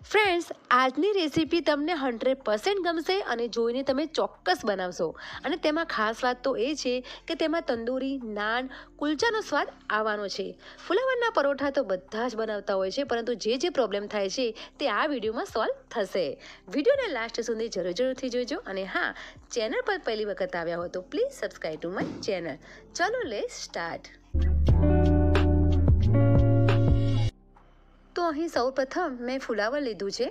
Friends આજની recipe તમને hundred percent ગમશે અને જોઈને તમે ચોક્કસ બનાવશો. અને તેમાં ખાસ વાત તો એ છે કે તેમાં તંદૂરી, નાન, કુલચાનો સ્વાદ આવવાનો છે. ફુલાવરના પરોઠા તો બધા જ બનાવતા હોય છે, પરંતુ જે જે પ્રોબ્લેમ થાય છે તે આ વિડીયોમાં સોલ્વ થશે. વિડીયોને લાસ્ટ સુધી જરૂર જરૂરથી જોજો અને હા ચેનલ પર પહેલી વખત આવ્યા હો તો please subscribe to my channel ચલો લે સ્ટાર્ટ અહીં સૌ પ્રથમ મેં ફુલાવર લીધું છે.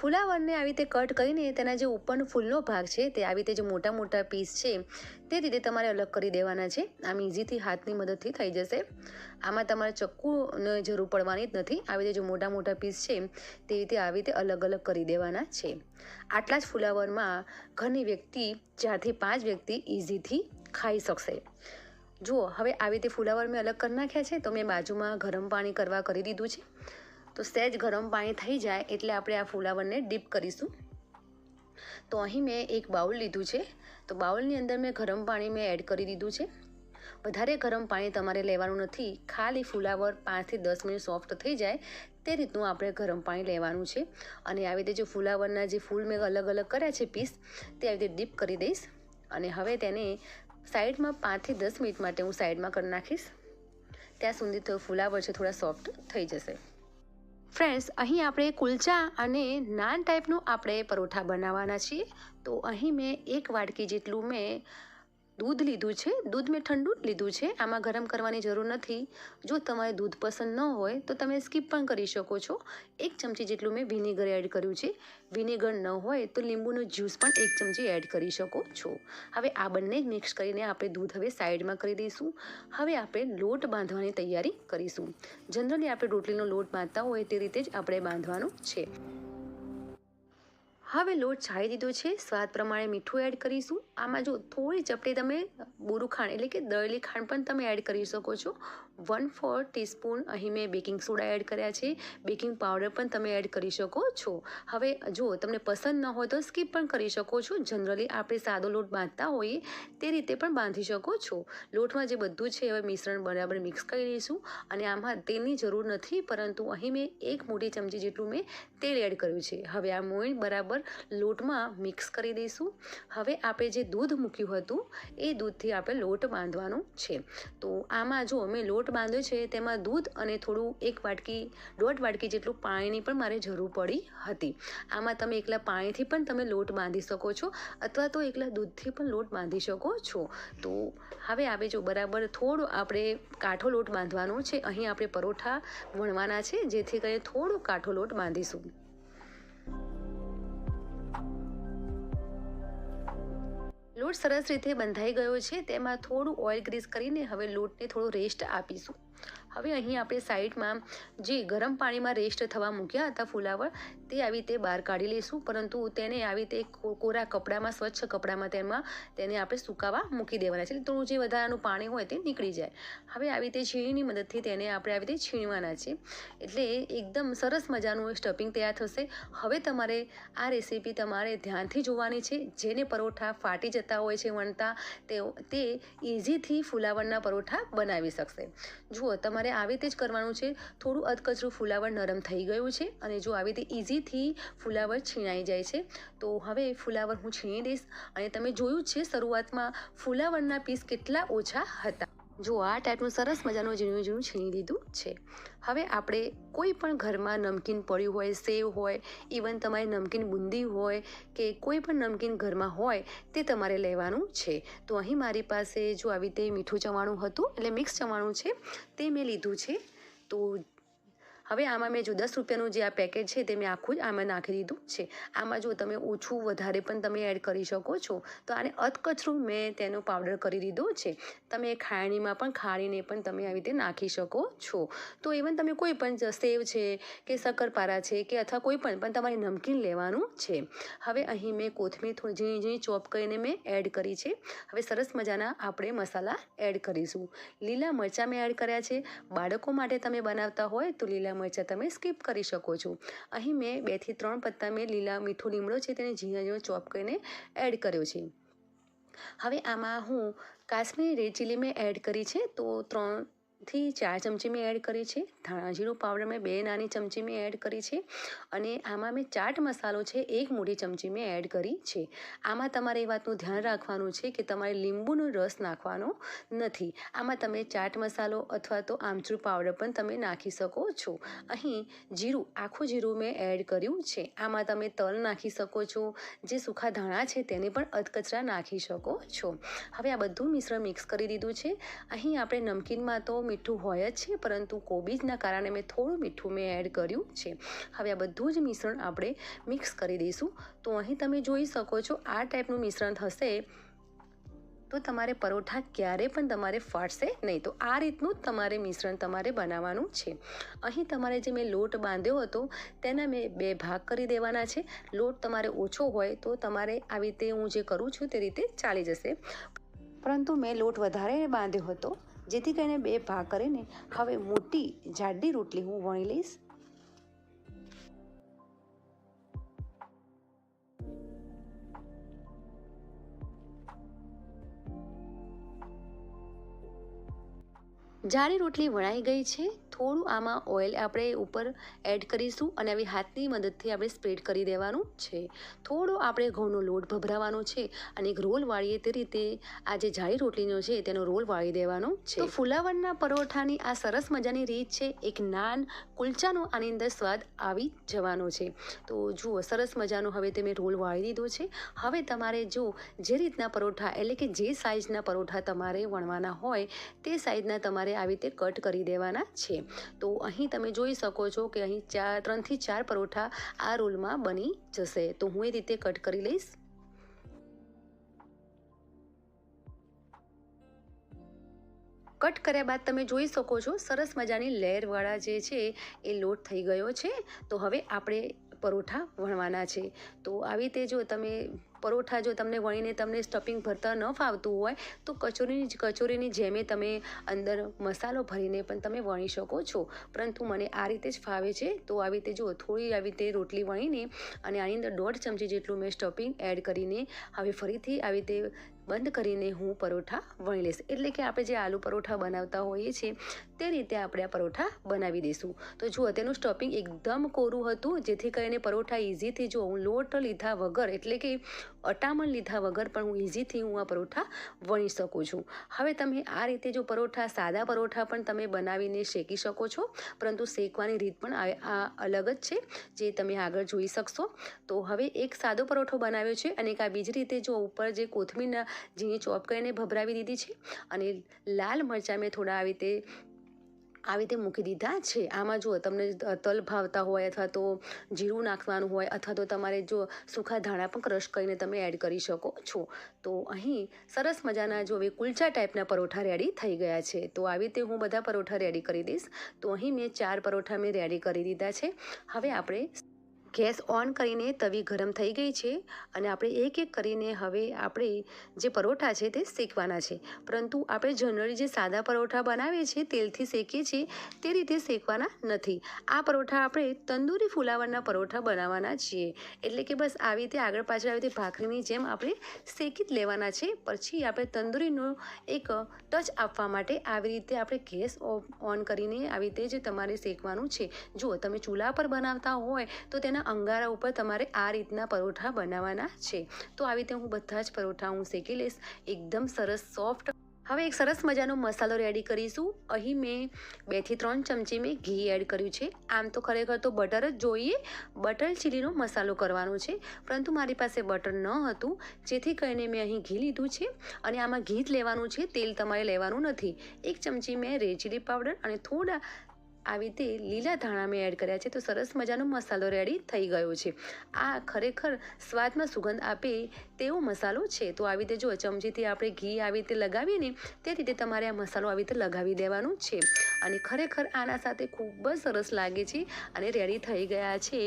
ફુલાવરને આવી રીતે કટ કરીને તેના જે ઉપરનો ફૂલનો ભાગ છે તે આવી રીતે જે મોટા મોટા પીસ છે તે રીતે તમારે અલગ કરી દેવાના છે. આમ ઇઝીથી હાથની મદદથી થઈ જશે. આમાં તમારે ચક્કુની જરૂર પડવાની જ નથી. આવી રીતે જે મોટા મોટા પીસ છે તે રીતે આવી રીતે અલગ અલગ કરી દેવાના છે. આટલા જ ફુલાવરમાં ઘરની વ્યક્તિ ચારથી પાંચ વ્યક્તિ ઇઝીથી ખાઈ શકશે. જુઓ, હવે આવી રીતે ફુલાવર મેં અલગ કરી નાખ્યા છે, તો મેં બાજુમાં ગરમ પાણી કરવા કરી દીધું છે. તો સહેજ ગરમ પાણી થઈ જાય એટલે આપણે આ ફુલાવરને ડીપ કરીશું. તો અહીં મેં એક બાઉલ લીધું છે. તો બાઉલની અંદર મેં ગરમ પાણી મેં એડ કરી દીધું છે. વધારે ગરમ પાણી તમારે લેવાનું નથી. ખાલી ફુલાવર પાંચથી દસ મિનિટ સોફ્ટ થઈ જાય તે રીતનું આપણે ગરમ પાણી લેવાનું છે. અને આવી રીતે જે ફુલાવરના જે ફૂલ મેં અલગ અલગ કર્યા છે પીસ, તે આવી રીતે ડીપ કરી દઈશ. અને હવે તેને સાઈડમાં પાંચથી દસ મિનિટ માટે હું સાઈડમાં કરી નાખીશ. ત્યાં સુધી તો ફુલાવર છે, થોડા સોફ્ટ થઈ જશે. ફ્રેન્ડ્સ, અહીં આપણે કુલચા અને નાન ટાઈપનું આપણે પરોઠા બનાવવાના છીએ. તો અહીં મેં એક વાટકી જેટલું મેં દૂધ લીધું છે, દૂધ મેં ઠંડુ જ લીધું છે. આમાં ગરમ કરવાની જરૂર નથી. જો તમારે દૂધ પસંદ ન હોય, તો તમે સ્કીપ પણ કરી શકો છો. એક ચમચી જેટલું મેં વિનેગર એડ કર્યું છે. વિનેગર ન હોય, તો લીંબુનો જ્યુસ પણ એક ચમચી એડ કરી શકો છો. હવે આ બંને મિક્સ કરીને આપણે દૂધ હવે સાઈડમાં કરી દઈશું. હવે આપણે લોટ બાંધવાની તૈયારી કરીશું. જનરલી આપણે રોટલીનો લોટ બાંધતા હોય તે રીતે જ આપણે બાંધવાનો છે. હવે લોટ છાળી દીધો છે. સ્વાદ પ્રમાણે મીઠું એડ કરીશું. આમાં જો થોડી ચપટી તમે બોરું ખાંડ એટલે કે દળેલી ખાંડ પણ તમે એડ કરી શકો છો. વન ફોર ટીસ્પૂન અહીં મેં બેકિંગ સોડા એડ કર્યા છે. બેકિંગ પાવડર પણ તમે એડ કરી શકો છો. હવે જો તમને પસંદ ન હોય તો સ્કીપ પણ કરી શકો છો. જનરલી આપણે સાદો લોટ બાંધતા હોઈએ તે રીતે પણ બાંધી શકો છો. લોટમાં જે બધું છે હવે મિશ્રણ બરાબર મિક્સ કરી લઈશું. અને આમાં તેલની જરૂર નથી, પરંતુ અહીં મેં એક મોટી ચમચી જેટલું મેં તેલ એડ કર્યું છે. હવે આ મોઈન બરાબર લોટમાં મિક્સ કરી દઈશું. હવે આપણે જે દૂધ મૂક્યું હતું, એ દૂધથી આપણે લોટ બાંધવાનો છે. તો આમાં જો મેં લોટ બાંધ્યો છે, તેમાં દૂધ અને થોડું એક વાટકી, દોઢ વાટકી જેટલું પાણીની પણ મારે જરૂર પડી હતી. આમાં તમે એકલા પાણીથી પણ તમે લોટ બાંધી શકો છો, અથવા તો એકલા દૂધથી પણ લોટ બાંધી શકો છો. તો હવે આવે જો બરાબર થોડો આપણે કાઠો લોટ બાંધવાનો છે. અહીં આપણે પરોઠા વણવાના છે, જેથી કરીને થોડો કાઠો લોટ બાંધીશું. લોટ સરસ રીતે બંધાઈ ગયો છે. તેમાં થોડું ઓઇલ ગ્રીસ કરીને હવે લોટને થોડો રેસ્ટ આપીશું. હવે અહીં આપણે સાઈડમાં જે ગરમ પાણીમાં રેસ્ટ થવા મૂક્યા હતા ફુલાવર, તે આવી રીતે બહાર કાઢી લઈશું. પરંતુ તેને આવી રીતે કોરા કપડામાં, સ્વચ્છ કપડામાં તેમાં તેને આપણે સુકાવા મૂકી દેવાના છે. થોડું જે વધારાનું પાણી હોય તે નીકળી જાય. હવે આવી રીતે છીણીની મદદથી તેને આપણે આવી રીતે છીણવાના છે. એટલે એકદમ સરસ મજાનું સ્ટફિંગ તૈયાર થશે. હવે તમારે આ રેસીપી તમારે ધ્યાનથી જોવાની છે. જેને પરોઠા ફાટી જતા હોય છે, વણતા તે ઇઝીથી ફુલાવરના પરોઠા બનાવી શકશે. જુઓ, તમારે આવી રીતે જ કરવાનું છે. થોડું અધકચરું ફુલાવર નરમ થઈ ગયું છે અને જો આવી રીતે ઇઝીથી ફુલાવર છીણાઈ જાય છે, તો હવે ફુલાવર હું છીણી દઈશ. અને તમે જોયું છે શરૂઆતમાં ફુલાવરના પીસ કેટલા ઓછા હતા. જો આ ટાઈપનું સરસ મજાનું ઝીણું ઝીણું છીણી લીધું છે. હવે આપણે કોઈ પણ ઘરમાં નમકીન પડ્યું હોય, સેવ હોય ઇવન તમારી નમકીન બુંદી હોય કે કોઈ પણ નમકીન ઘરમાં હોય, તે તમારે લેવાનું છે. તો અહીં મારી પાસે જો આવી રીતે મીઠું ચવાણું હતું, એટલે મિક્સ ચવાણું છે, તે મેં લીધું છે. તો હવે આમાં મેં જો દસ રૂપિયાનું જે આ પેકેજ છે તે મેં આખું જ આમાં નાખી દીધું છે. આમાં જો તમે ઓછું વધારે પણ તમે એડ કરી શકો છો, તો આને અધકચરું મેં તેનો પાવડર કરી દીધો છે. તમે ખાયણીમાં પણ ખાણીને પણ તમે આવી રીતે નાખી શકો છો. તો ઇવન તમે કોઈ પણ સેવ છે કે શક્કરપારા છે કે અથવા કોઈ પણ પણ તમારે નમકીન લેવાનું છે. હવે અહીં મેં કોથમીર થોડી ઝીણી ઝીણી ચોપ કરીને મેં એડ કરી છે. હવે સરસ મજાના આપણે મસાલા એડ કરીશું. લીલા મરચાં મેં એડ કર્યા છે. બાળકો માટે તમે બનાવતા હોય તો લીલા મરચાં તમે સ્કીપ કરી શકો છો. અહીં મેં બેથી ત્રણ પત્તા મેં લીલા મીઠો લીમડો છે તેને ઝીણા ઝીણો ચોપ કરીને એડ કર્યો છે. હવે આમાં હું કાશ્મીરી રેડ ચીલી મેં એડ કરી છે, તો ત્રણ થી ચાર ચમચી મેં એડ કરી છે. ધાણા જીરું પાવડર મેં બે નાની ચમચી મેં એડ કરી છે. અને આમાં મેં ચાટ મસાલો છે એક મોટી ચમચી મેં એડ કરી છે. આમાં તમારે એ વાતનું ધ્યાન રાખવાનું છે કે તમારે લીંબુનો રસ નાખવાનો નથી. આમાં તમે ચાટ મસાલો અથવા તો આમચૂર પાવડર પણ તમે નાખી શકો છો. અહીં જીરું, આખું જીરું મેં એડ કર્યું છે. આમાં તમે તલ નાખી શકો છો. જે સૂકા ધાણા છે તેને પણ અધકચરા નાખી શકો છો. હવે આ બધું મિશ્રણ મિક્સ કરી દીધું છે. અહીં આપણે નમકીનમાં તો મીઠું હોય જ છે, પરંતુ કોબીજના કારણે મેં થોડું મીઠું મેં એડ કર્યું છે. હવે આ બધું જ મિશ્રણ આપણે મિક્સ કરી દઈશું. તો અહીં તમે જોઈ શકો છો આ ટાઈપનું મિશ્રણ થશે. તો તમારે પરોઠા ક્યારે પણ તમારે ફાટશે નહીં. તો આ રીતનું જ તમારે મિશ્રણ તમારે બનાવવાનું છે. અહીં તમારે જે મેં લોટ બાંધ્યો હતો, તેના મેં બે ભાગ કરી દેવાના છે. લોટ તમારે ઓછો હોય તો તમારે આવી રીતે હું જે કરું છું તે રીતે ચાલી જશે. પરંતુ મેં લોટ વધારે બાંધ્યો હતો જેથી કરીને બે ભાગ કરીને હવે મોટી જાડી રોટલી હું વણી લઈશ. જાડી રોટલી વણાઈ ગઈ છે, થોડું આમાં ઓઇલ આપણે ઉપર એડ કરીશું અને આવી હાથની મદદથી આપણે સ્પ્રેડ કરી દેવાનું છે. થોડો આપણે ઘઉંનો લોટ ભભરાવાનો છે અને એક રોલ વાળીએ તે રીતે આ જે જાળી રોટલીનો છે તેનો રોલ વાળી દેવાનો છે. તો ફુલાવરના પરોઠાની આ સરસ મજાની રીત છે, એક નાન કુલચાનો આની અંદર સ્વાદ આવી જવાનો છે. તો જુઓ, સરસ મજાનો હવે તમે રોલ વાળી દીધો છે. હવે તમારે જો જે રીતના પરોઠા એટલે કે જે સાઇઝના પરોઠા તમારે વણવાના હોય, તે સાઇઝના તમારે આવી રીતે કટ કરી દેવાના છે. તો અહીં તમે જોઈ શકો છો કે અહીં ચાર, ત્રણથી ચાર પરોઠા આ રોલમાં બની જશે. તો હું એ રીતે કટ કરી લઈશ. કટ કર્યા બાદ તમે જોઈ શકો છો સરસ મજાની લેયરવાળા જે છે એ લોટ થઈ ગયો છે. તો હવે આપણે પરોઠા વણવાના છે. તો આવી રીતે જો તમે પરોઠા જો તમને વણીને તમને સ્ટફિંગ ભરતા ન ફાવતું હોય, તો કચોરીની કચોરીની જેમે તમે અંદર મસાલો ભરીને પણ તમે વણી શકો છો. પરંતુ મને આ રીતે જ ફાવે છે. તો આવી રીતે જો થોડી આવી રીતે રોટલી વણીને અને આની અંદર દોઢ ચમચી જેટલું મેં સ્ટફિંગ એડ કરીને હવે ફરીથી આવી રીતે બંધ કરીને હું પરોઠા વણી લઈશ. એટલે કે આપણે જે આલુ પરોઠા બનાવતા હોઈએ છીએ, તે રીતે આપણે આ પરોઠા બનાવી દઈશું. તો જુઓ, તેનું સ્ટફિંગ એકદમ કોરું હતું, જેથી કરીને પરોઠા ઇઝીથી જો લોટ લીધા વગર, એટલે કે અટામણ લીધા વગર પણ હું ઇઝીથી હું આ પરોઠા વણી શકું છું. હવે તમે આ રીતે જો પરોઠા, સાદા પરોઠા પણ તમે બનાવીને શેકી શકો છો, પરંતુ શેકવાની રીત પણ આ અલગ જ છે, જે તમે આગળ જોઈ શકશો. તો હવે એક સાદો પરોઠો બનાવ્યો છે અને આ બીજી રીતે જો ઉપર જે કોથમીરના ઝીણી ચોપ કરીને ભભરાવી દીધી છે અને લાલ મરચાં મેં થોડા આવી રીતે આવી રીતે મૂકી દીધા છે. આમાં જો તમને તલ ભાવતા હોય અથવા તો જીરું નાખવાનું હોય અથવા તો તમારે જો સૂકા ધાણા પણ ક્રશ કરીને તમે એડ કરી શકો છો. તો અહીં સરસ મજાના જો હવે કુલચા ટાઈપના પરોઠા રેડી થઈ ગયા છે. તો આવી રીતે હું બધા પરોઠા રેડી કરી દઈશ. તો અહીં મેં ચાર પરોઠા મેં રેડી કરી દીધા છે. હવે આપણે ગેસ ઓન કરીને તવી ગરમ થઈ ગઈ છે અને આપણે એક એક કરીને હવે આપણે જે પરોઠા છે તે શેકવાના છે. પરંતુ આપણે જનરલી જે સાદા પરોઠા બનાવીએ છીએ, તેલથી શેકીએ છીએ, તે રીતે શેકવાના નથી. આ પરોઠા આપણે તંદૂરી ફુલાવરના પરોઠા બનાવવાના છીએ. એટલે કે બસ આવી રીતે આગળ પાછળ આવી રીતે ભાખરીની જેમ આપણે શેકી જ લેવાના છે. પછી આપણે તંદૂરીનો એક ટચ આપવા માટે આવી રીતે આપણે ગેસ ઓન કરીને આવી રીતે જે તમારે શેકવાનું છે. જુઓ, તમે ચૂલા પર બનાવતા હોય તો તેના અંગારા ઉપર તમારે આ રીતના પરોઠા બનાવવાના છે. તો આવી રીતે હું બધા જ પરોઠા હું શેકી લઈશ. એકદમ સરસ સોફ્ટ હવે એક સરસ મજાનો મસાલો રેડી કરીશું. અહીં મેં બેથી ત્રણ ચમચી મેં ઘી એડ કર્યું છે. આમ તો ખરેખર તો બટર જ જોઈએ. બટર ચીલીનો મસાલો કરવાનો છે. પરંતુ મારી પાસે બટર ન હતું. જેથી કરીને મેં અહીં ઘી લીધું છે. અને આમાં ઘી જ લેવાનું છે. તેલ તમારે લેવાનું નથી. એક ચમચી મેં રેડ ચીલી પાવડર અને થોડા આવી રીતે લીલા ધાણા મેં એડ કર્યા છે. તો સરસ મજાનો મસાલો રેડી થઈ ગયો છે. આ ખરેખર સ્વાદમાં સુગંધ આપે તેવો મસાલો છે. તો આવી રીતે જો ચમચીથી આપણે ઘી આવી રીતે લગાવીએ ને, તે રીતે તમારે આ મસાલો આવી રીતે લગાવી દેવાનું છે. અને ખરેખર આના સાથે ખૂબ જ સરસ લાગે છે અને રેડી થઈ ગયા છે.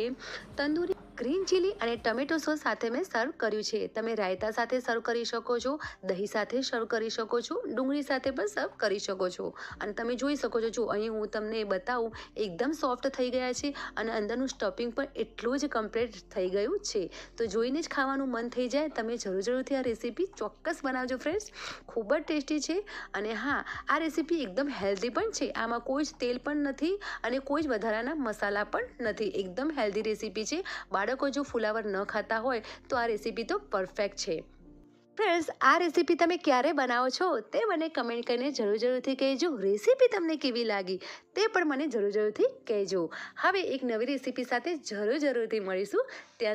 તંદૂરી ગ્રીન ચીલી અને ટમેટો સોસ સાથે મેં સર્વ કર્યું છે. તમે રાયતા સાથે સર્વ કરી શકો છો, દહીં સાથે સર્વ કરી શકો છો, ડુંગળી સાથે પણ સર્વ કરી શકો છો. અને તમે જોઈ શકો છો, જો અહીં હું તમને બતાવું, એકદમ સોફ્ટ થઈ ગયા છે અને અંદરનું સ્ટફિંગ પણ એટલું જ કમ્પ્લીટ થઈ ગયું છે. તો જોઈને જ ખાવાનું મન થઈ જાય. તમે જરૂર જરૂરથી આ રેસીપી ચોક્કસ બનાવજો ફ્રેન્ડ્સ. ખૂબ જ ટેસ્ટી છે અને હા, આ રેસીપી એકદમ હેલ્ધી પણ છે. આમાં કોઈ જ તેલ પણ નથી અને કોઈ જ વધારાના મસાલા પણ નથી. એકદમ હેલ્ધી રેસીપી છે. બાળકો જો ફુલાવર ન ખાતા હોય, તો આ રેસીપી તો પરફેક્ટ છે. ફ્રેન્ડ્સ આ રેસીપી તમે ક્યારે બનાવો છો તે મને કમેન્ટ કરીને જરૂર જરૂરથી કહેજો. રેસીપી તમને કેવી લાગી તે પણ મને જરૂર જરૂરથી કહેજો. હવે એક નવી રેસીપી સાથે જરૂર જરૂરથી મળીશું. ત્યાં